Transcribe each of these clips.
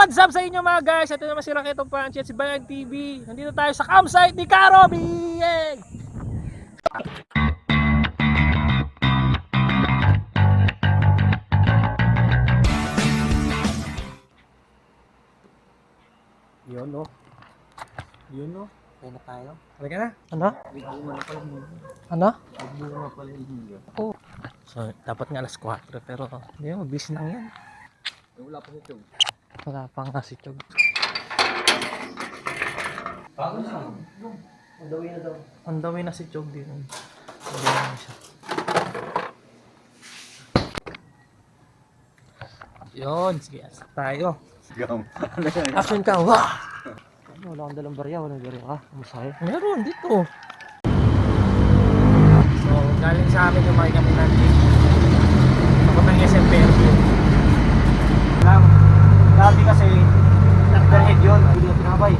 what's up sa inyo mga guys? Ito naman si Raketo Panchi at si Bayag TV. Nandito tayo sa campsite ni Caro Biyeng! Yun no. Yun no. Kaya na tayo. Halika na. Ano? May bunga na pala yung Ano? May bunga na pala yung hingga. So, dapat nga alas 4 pero hindi mo, busy lang yan. Wala pa si Chong. Wala pa nga si Chog. Bago siya. Ang na daw. The way na si Chog din. Way na siya. Yun, sige, asa tayo. Gam. Action ka, wah! Wala akong dalang barya. Wala barya ka. Masaya. Meron dito. So, galing sa amin yung mga kami natin. Ako ng SM Fairview. Dati kasi, nagdarhead yun. Hindi ko tinabay.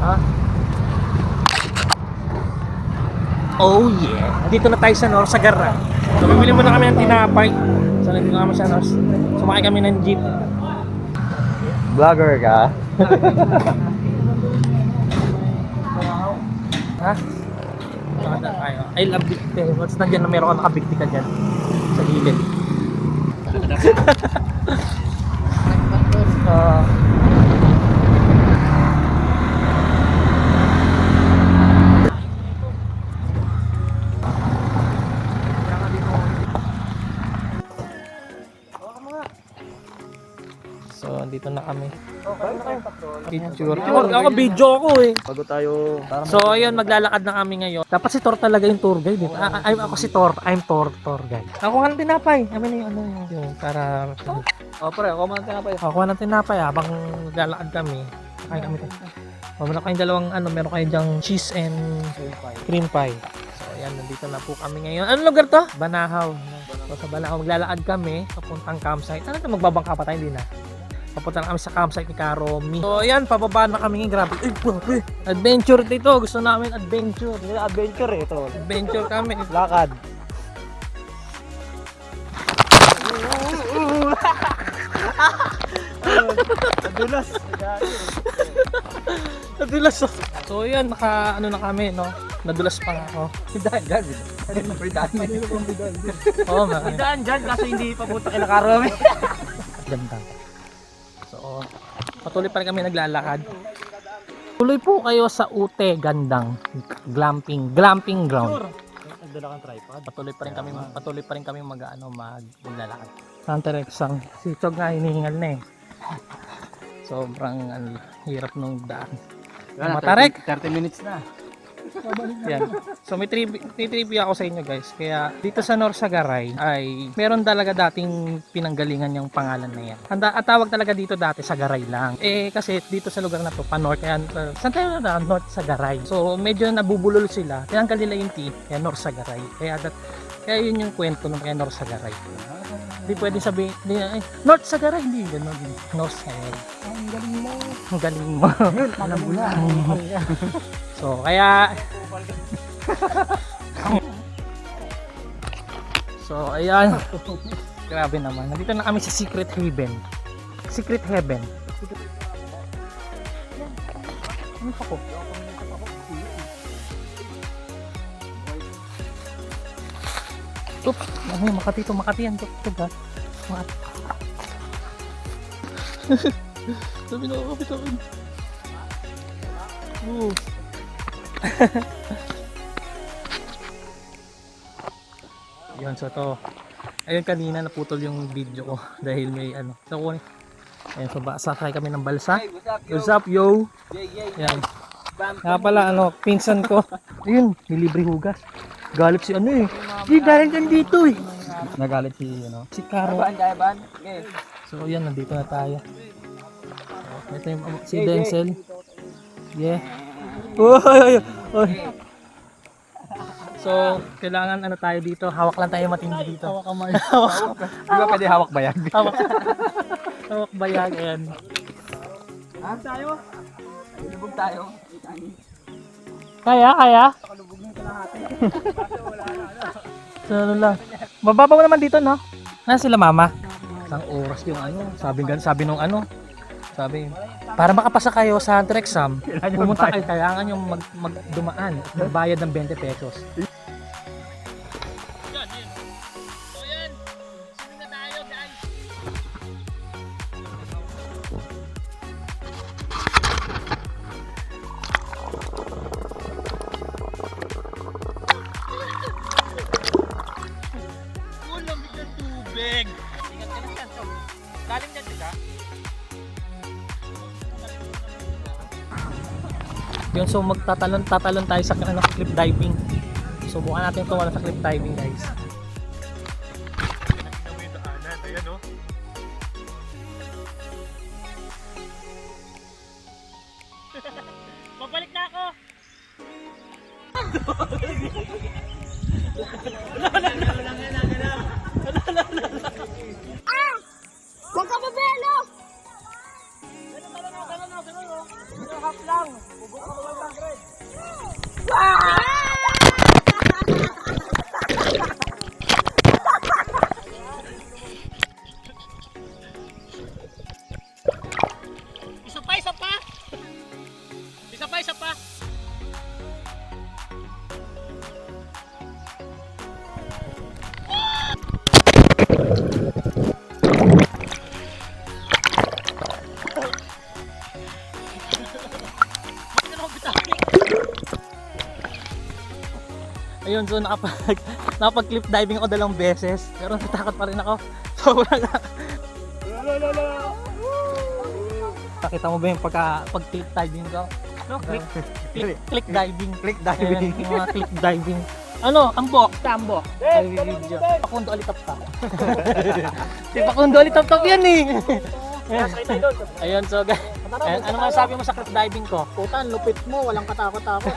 Ha? Oh yeah! Dito na tayo sa North Sagara. So, bibili muna kami ng tinapay. So, nandito kami sa North. Sumakay kami ng jeep. Vlogger ka? Ha? I love bigte. Once nandiyan na meron ka nakabigti ka dyan. Sa gilid. Ah. So, andito na kami. Picture. Ako, ako video ako eh. Bago tayo. So ayun, maglalakad na kami ngayon. Dapat si Tor talaga yung tour guide. Eh. Ah, ay, ako si Tor, I'm Tor, tour guide. Ako nga ng tinapay. Kami na yung ano yung, yung para... Oh, pare. Ako man tinapay. Ako ng tinapay habang maglalakad kami. Kain kami. O, meron kayong dalawang ano, meron kayong dyang cheese and cream pie. So ayan, nandito na po kami ngayon. Anong lugar to? Banahaw. So sa Banahaw, maglalakad kami papuntang campsite. Ano ito, magbabangka pa tayo, hindi na. Papunta na kami sa campsite ni Karomi. So ayan, pababa na kami ngayon. Grabe. Ay, grabe. Adventure dito. Gusto namin adventure. Na adventure eh. Ito. Adventure kami. Lakad. Nadulas. Nadulas oh. So yan, naka ano na kami, no? Nadulas pa nga ako. Daan, daan. Daan. Oo, oh, Daan dyan kaso hindi papunta kay Nakarami. Ganda. So, patuloy pa rin kami naglalakad. Tuloy po kayo sa Ute Gandang Glamping Glamping Ground. Nagdala kang tripod. Patuloy pa rin kami patuloy pa rin kami mag ano mag maglalakad. Santa Rexang si Chog nga hinihingal na eh. Sobrang ano, hirap nung daan. Matarek. 30 minutes na. Yan. So may, trivia, ako sa inyo guys. Kaya dito sa Norsagaray ay meron talaga dating pinanggalingan yung pangalan na yan. Ang at tawag talaga dito dati Sagaray lang. Eh kasi dito sa lugar na to, pa north kaya uh, saan tayo na north Sagaray. So medyo nabubulol sila. Tinanggal nila yung T, kaya North Sagaray. Kaya that, kaya yun yung kwento ng kaya North Sagaray. Hindi pwede sabihin, hindi, ay, North Sagaray, hindi gano'n. North Sagaray. Ang galing mo. Ang galing mo. Alam mo na. So, kaya... so, ayan. Grabe naman. Nandito na kami sa Secret Haven. Secret Heaven. Ano pa ko? Tup, ano yung Makati to, Makati yan. Tup, tup ha. Makati. Sabi na ako, kapitan. Oo. Yun, so to. Ayun kanina naputol yung video ko dahil may ano. So kunin. Ayun, so ba, sakay kami ng balsa. What's up, yo? Yan. Nga pala, ano, pinsan ko. Ayun, may libre hugas. Galit si ano eh. Di, galing kan dito eh. Nagalit si ano. Si Caro. kaya ban? Okay. So yan, nandito na tayo. So, ito yung si Denzel. Yeah. Oy, oy. So, kailangan ano tayo dito, hawak lang tayo matindi dito. Hawak kamay. hawak, Di ba pwede hawak bayag? hawak. hawak bayag, ayan. Ah, tayo. Lubog tayo. Kaya, kaya? So, ano lang. Mababaw naman dito, no? Nasaan sila mama? Isang oras yung ano, sabi gan sabi nung ano, Sabi, para makapasa kayo sa hunter exam, pumunta kayo, kailangan yung mag, magdumaan, magbayad ng 20 pesos. Yun, so magtatalon tatalon tayo sa ano, cliff diving. Subukan natin ito wala sa cliff diving guys. Babalik na ako! Huwag ka mabelo! Isa Ayun, so nakapag, nakapag cliff diving ako dalawang beses. Pero natakot pa rin ako. Sobrang Nakita mo ba yung pagka, pag cliff diving ko? No, click, click, click diving. Click Ayan, yung mga click diving. Ano, ambok, tambok. Ay, video. Pakundo ulit top top. si Pakundo ulit top top yan eh. Ayun, so guys. Ayan, ano masasabi mo sa cliff diving ko? Putan, lupit mo, walang katakot-takot.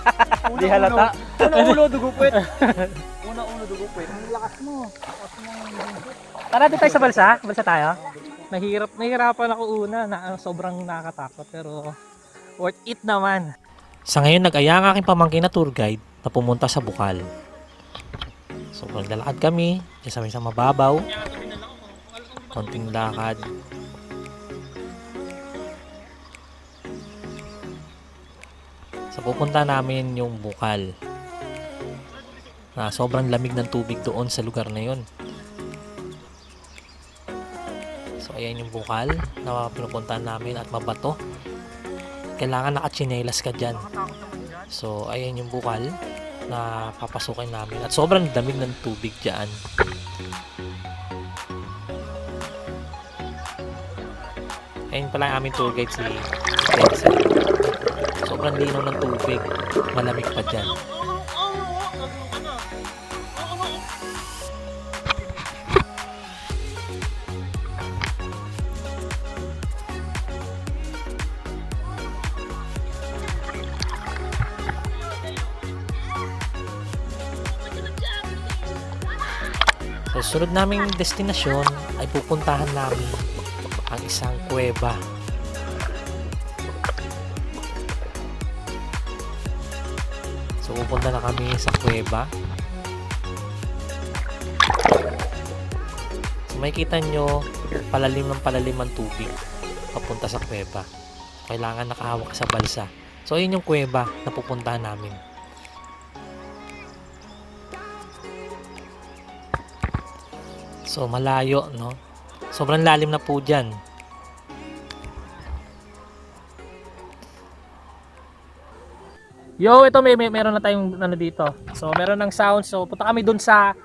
Di halata. Una-ulo, dugupit. Una-ulo, dugupit. Ang lakas mo. Tara dito tayo sa balsa. Balsa tayo. Nahirap, nahirapan ako una na ano, sobrang nakakatakot pero worth it naman. Sa ngayon, nag-aya ang aking pamangkin na tour guide na pumunta sa Bukal. So, naglalakad kami, sa may sa mababaw, konting lakad. So, pupunta namin yung Bukal. Na sobrang lamig ng tubig doon sa lugar na yun. So, ayan yung Bukal na pinupuntahan namin at mabato. Kailangan nakachinelas ka dyan. So, ayan yung bukal na papasukin namin. At sobrang damig ng tubig dyan. Ayun pala ang aming tour guide si Denzel. Sobrang linaw ng tubig. Malamig pa dyan. So, sunod naming destinasyon ay pupuntahan namin ang isang kuweba. So, pupunta na kami sa kuweba. So, makikita nyo, palalim ng palalim ang tubig papunta sa kuweba. Kailangan nakahawak sa balsa. So, ayun yung kuweba na pupuntahan namin. So, malayo, no? Sobrang lalim na po dyan. Yo, ito may, may meron na tayong ano dito. So, meron ng sound. So, punta kami dun sa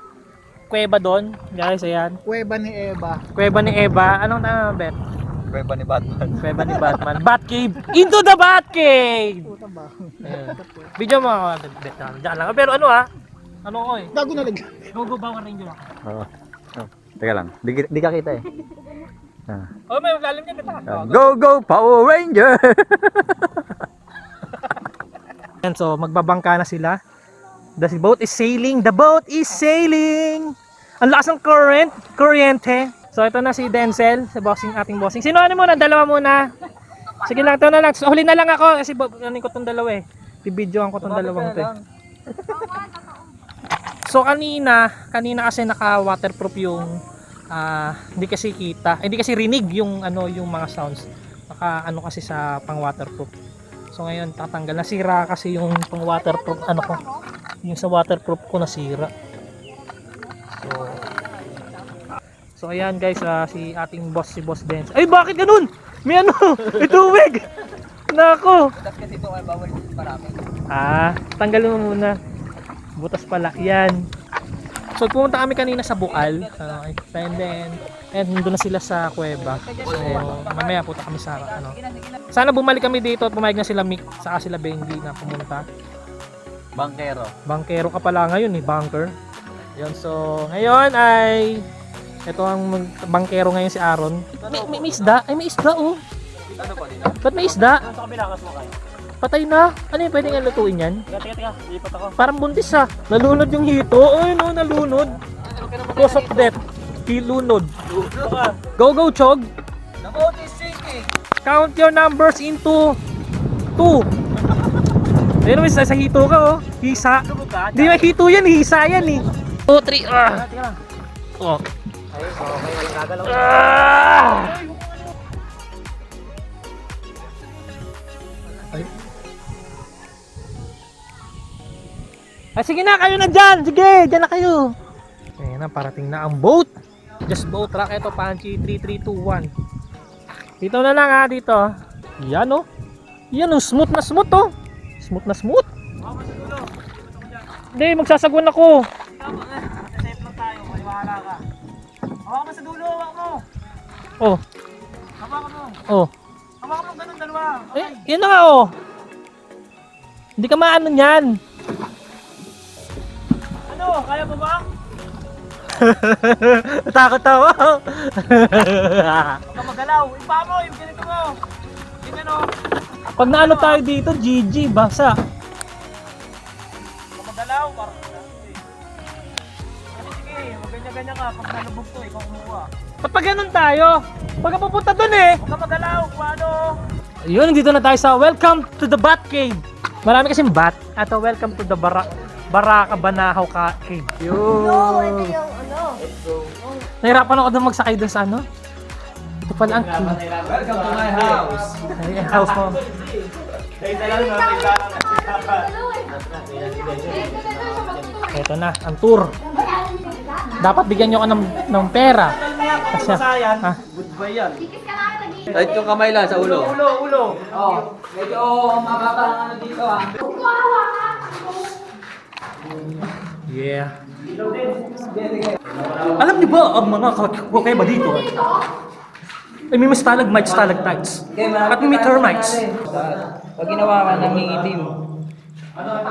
kuweba doon. Guys, ayan. Kuweba ni Eva. Kuweba ni Eva. Anong tama, Bet? Kuweba ni Batman. Kuweba ni Batman. Batcave! Into the Batcave! Puta ba? Ayan. Video mo ako, Bet. Diyan lang. Pero ano ah? Ano ko eh? Gago na lag. Go-go Power Ranger ako. Oo. Oh. Teka lang. Di, di ka kita eh. Ah. Oh, may lalim niya. Ah, Go, go, Power Ranger! Ayan, so magbabangka na sila. The boat is sailing. The boat is sailing. Ang lakas ng current, kuryente. So ito na si Denzel, si bossing ating bossing. Sino ano muna? Dalawa muna. Sige lang, ito na lang. So, huli na lang ako kasi ano ko tong dalawa eh. Bibidyoan ko tong dalawang to. eh. So kanina, kanina kasi naka-waterproof yung ah, hindi kasi kita, hindi kasi rinig yung ano yung mga sounds. Naka ano kasi sa pang waterproof. So ngayon tatanggal nasira kasi yung pang waterproof ano ko. Yung sa waterproof ko nasira. So So ayan guys, ah, si ating boss si Boss Benz. Ay bakit ganun? May ano? May tubig. Nako. Kasi ito ay bawal marami. Ah, tanggalin mo muna. Butas pala. Yan. So pumunta kami kanina sa Bukal. Uh, and then, and nandun na sila sa kuweba. So mamaya punta kami sa ano. Sana bumalik kami dito at pumayag na sila Mick saka sila Benji na pumunta. Bangkero. Bankero ka pala ngayon eh, bunker. Yun, so ngayon ay ito ang bankero ngayon si Aaron. May, may, may isda? Ay may isda oh. Ano pa din? Ba't may isda? Sa kabila ka sumakay. Patay na. Ano yung pwedeng lutuin yan? Teka, teka, teka. Lipat ako. Parang buntis ha. Nalunod yung hito. Ay no, nalunod. Cause of death. Hilunod. Go, go, Chog. The boat is sinking. Count your numbers into two. Ayun naman, sa hito ka oh. Hisa. Hindi may hito yan, hisa yan eh. Two, three, ah. Teka lang. Oh. Ayun, okay, walang gagalaw. Ah! Ah, sige na, kayo na dyan! Sige, dyan na kayo! Ayan na, parating na ang boat! Just boat rock, ito, Panchi 3321. Dito na lang ha, dito. Yan oh. Yan oh, smooth na smooth oh. Smooth na smooth. Hindi, magsasagwan ako. Safe lang tayo, maniwala ka. Hawak mo sa dulo, hawak mo. Oh, Hawak mo. oh. Hawak mo ganun dalawa. Eh, yun na nga oh. Hindi ka maano niyan. Ano, kaya mo ba? Takot ako. Huwag magalaw. Iba mo, yung ganito mo. Yung ano, Pag naano tayo dito, GG, basa. huwag magalaw. Parang Sige, sige, mag-ganyan-ganyan ka. Pag nalubog to, ikaw kumuha. Ba't pa ganun tayo? Pagka pupunta dun eh. Huwag ka magalaw, kung ano. Ayun, nandito na tayo sa Welcome to the Bat Cave. Marami kasing bat. Ato, Welcome to the Bara Baraka Banahaw ka Cave. Yun. Nahirapan ako doon magsakay doon sa ano. Ito pala ang cave. Welcome to my house. Ay, ang house mo. Ito na, ang tour. Dapat bigyan nyo ka ng, ng pera. Kasi, ha? Goodbye yan. Kahit yung kamay lang sa ulo. Ulo, ulo. Oh, medyo mababa ang ano dito ah. Yeah. Alam niyo ba ang mga kakaiba dito? Ay, may stalagmites, stalactites. At may termites. Pag ginawa ka nangingitim.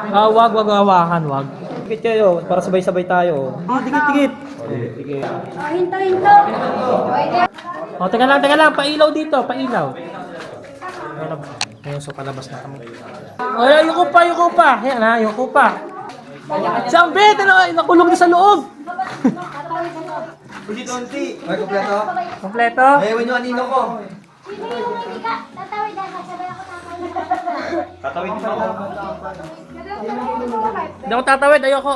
Ah, wag, wag, hawakan, wag. Dikit kayo, para sabay-sabay tayo. Ah, dikit, dikit. Hinto, hinto. O, teka lang, teka lang. Pailaw dito, pailaw. Ayun so palabas na kami. Ay, ayoko pa, ayoko pa. Ayan na, ayoko pa. Si Ambet, ano, nakulong na sa loob. Unti-unti. Ay, kompleto. Kompleto. Ayaw nyo anino ko. Sino yung huli ka? Tatawid dahil sabay ako tatawid. Tatawid mo ako. Hindi ako tatawid, ayoko.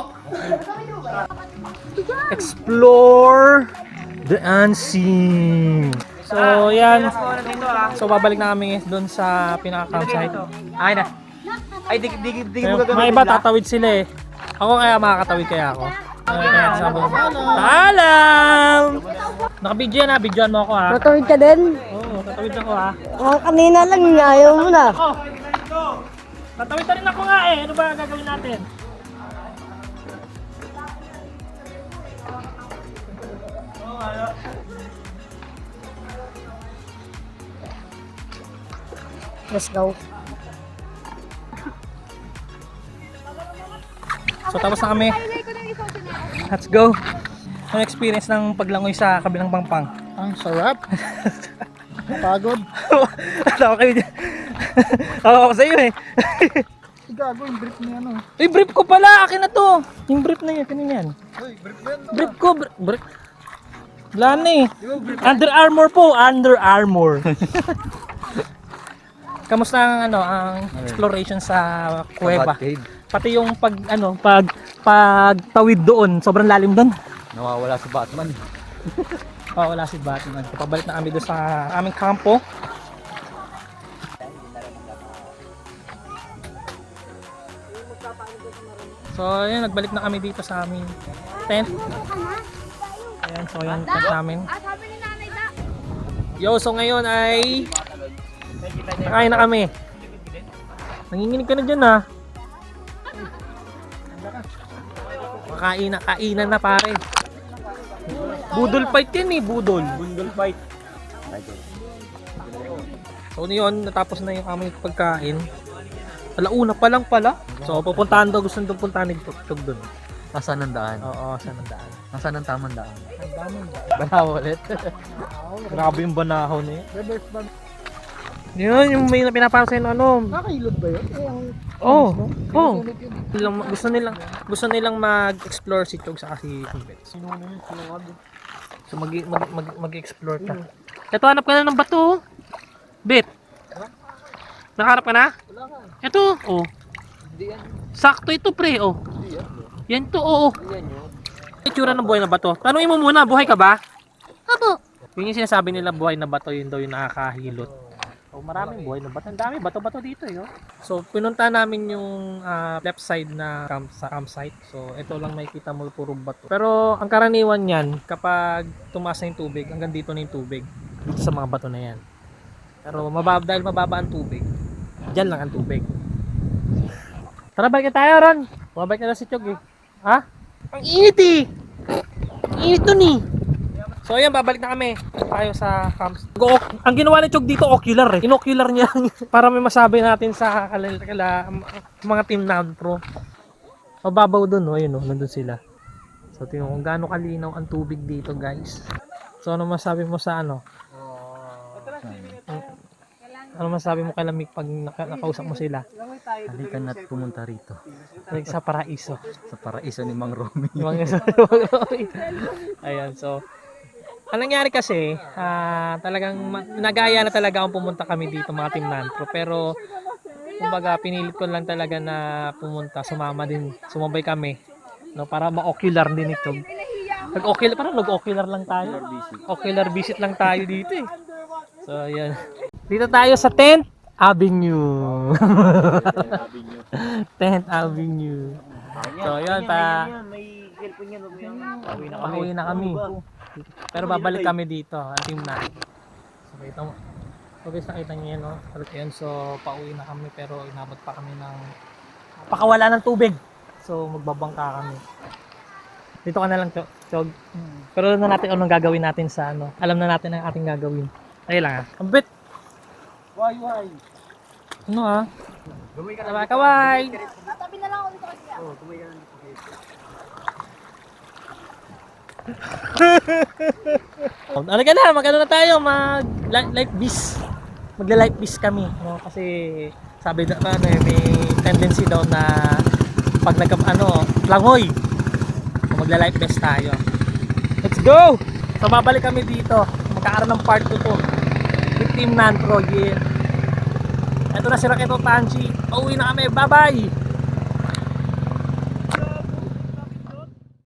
Explore the unseen. So, yan. Dito ah. So, babalik na kami doon sa pinaka-campsite. Ay na. Ay, dikit, dikit, dikit mo Ayun, gagawin. Mga iba tatawid sila eh. Ako kaya makakatawid kaya ako. Ay, kaya Paalam! Naka-video yan ha, videoan mo ako ha. Tatawid ka din? Oo, tatawid ako ha. Ah, kanina lang, ayaw mo na. Ako! Tatawid na rin ako nga eh. Ano ba gagawin natin? Let's go. So tapos na kami. Let's go. Ano experience ng paglangoy sa kabilang pangpang? Ang sarap. Pagod. Tawa kayo dyan. Tawa ako sa'yo eh. Gago, yung brief niya ano. Uy, brief ko pala! Akin na to! Yung brief na yun, kanina yan. Brief ko, brief. brief. Wala na eh. Under Armour po, Under Armour. Kamusta ang ano, ang exploration sa kuweba? Pati yung pag ano, pag pagtawid doon, sobrang lalim doon. Nawawala si Batman. Nawawala si Batman. Pabalik na kami doon sa aming kampo. So, ayun, nagbalik na kami dito sa aming tent. Ayan, so yung tent namin. Yo, so ngayon ay nakain na kami. Nanginginig ka na dyan ha. Makain na, kainan na pare. Budol fight yan eh, budol. Bundle fight. So yun, natapos na yung aming pagkain. Alauna pa lang pala. So pupuntahan daw, gusto nang puntahan ni Tugtog doon. Nasaan ang daan? Oo, saan ang daan? Nasaan ang tamang daan? Ang daan. Banaw ulit. Grabe yung banahaw na yun. Yun, yung may pinapasa yung ano. Nakailot ba yun? Oh, oh. Nilang, gusto nilang gusto nilang mag-explore si Chog sa si Kumbet. So mag mag mag, mag-explore ka. Ito hanap ka na ng bato. oh. Bet. Nakaharap ka na? Ito, oh. Sakto ito, pre, oh. Yan to, oo. Itsura ng buhay na bato. Tanungin mo muna, buhay ka ba? Opo. Yun yung sinasabi nila buhay na bato, yun daw yung nakakahilot. So, maraming buhay na bato. Ang dami, bato-bato dito eh. Oh. So, pinunta namin yung ah, left side na camp, sa campsite. So, ito lang makikita mo puro bato. Pero, ang karaniwan yan, kapag tumaas na yung tubig, hanggang dito na yung tubig. Dito sa mga bato na yan. Pero, mababa, dahil mababa ang tubig, dyan lang ang tubig. Tara, balik na tayo, Ron. Bumabalik na lang si Chog eh. Ha? Ang init eh! Ang init nun eh! So ayan, babalik na kami tayo sa camps. Go, ang ginawa ni Chog dito, ocular eh. Inocular niya para may masabi natin sa kala, kala, mga team non pro. Mababaw doon, no? Ayun, no? nandun sila. So tingnan kung gaano kalinaw ang tubig dito, guys. So ano masabi mo sa ano? Ano masabi mo kay Lamig pag naka, nakausap mo sila? Halika na't pumunta rito. Like sa paraiso. Sa paraiso ni Mang Romy. Yung mga Ayan, so ang nangyari kasi, ah, talagang nagaya na talaga akong pumunta kami dito mga team Nantro. Pero, kumbaga, pinilit ko lang talaga na pumunta, sumama din, sumabay kami. No, para ma-ocular din ito. Nag-ocular, parang nag-ocular lang tayo. Ocular visit lang tayo dito eh. So, ayan. Dito tayo sa Tent Avenue. Tent Avenue. So, ayan pa. May cellphone yan. Pauwi na kami. Pauwi na kami. Pero babalik kami dito, ang team na. So, kita mo. So guys, nakita niyo yan, no? Ayan, so pauwi na kami pero inabot pa kami ng pakawala ng tubig. So magbabangka kami. Dito ka na lang, Chog. Pero alam na natin anong gagawin natin sa ano. Alam na natin ang ating gagawin. Ayun lang ah. Ang bit. Why, why? Ano ah? Kaway, kaway. Tabi na lang ako dito kasi. Oh, tumay ka lang. Oh, ano ka na, mag-ano na tayo, mag li- life beast. Magla-life beast kami, no? Kasi sabi na ano, eh, may tendency daw na pag nagka ano, langoy. Magla-life vest tayo. Let's go! So babalik kami dito. Magkakaroon ng part 2 to. With Team Nantro, yeah. Ito na si Raketo Tanchi. Pauwi na kami. Bye-bye!